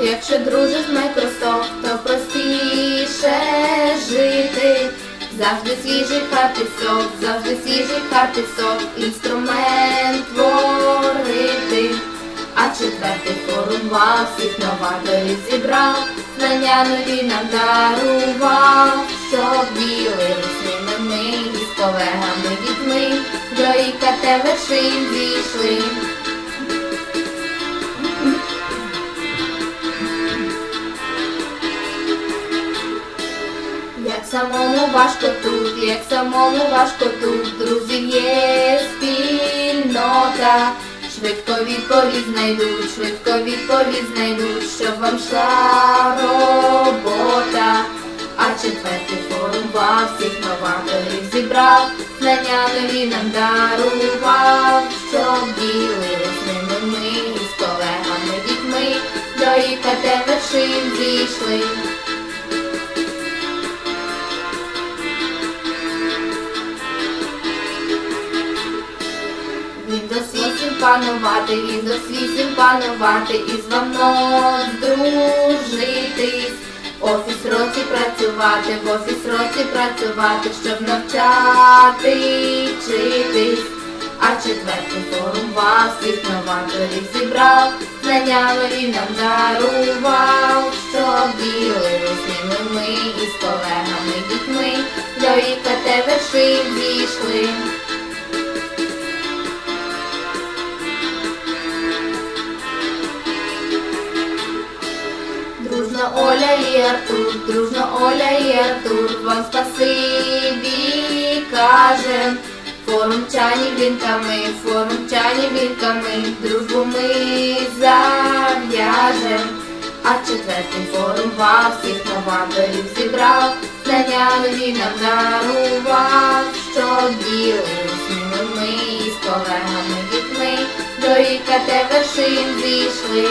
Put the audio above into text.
якщо дружиш з Microsoft, то простіше жити. Завжди свіжий хати сок, завжди свіжий хати сок, інструмент творити. А четвертий форум вас всіх новаторів зібрав, знання нові нам дарував, щоб ділились ними ми із колегами дітьми, до ІКТ вершин зійшли. Самому важко тут, як самому важко тут, друзів є спільнота. Швидко відповідь знайдуть, швидко відповідь знайдуть, щоб вам йшла робота. А четвертий форум вас всіх новаторів зібрав, знання нові нам дарував, щоб ділились ними ми із колегами дітьми, до ІКТ вершин зійшли. 8 панувати, Windows 8 панувати, із вам дружитись. Офіс році працювати, в офіс році працювати, щоб навчати вчитись. А четвертий форум вас всіх новаторів зібрав, знання нові нам дарував, щоб ділились ними ми із колегами дітьми, до ІКТ вершин дійшли. Оля і Артур, дружно Оля і Артур, вам спасибі кажем. Форум вінками, форум чані вінками, дружбу ми зав'яжем. А четвертий форум вас всіх новаторів зібрав, знання нові нам дарував, щоб ділились ними ми із колегами дітьми, до ІКТ вершин зійшли.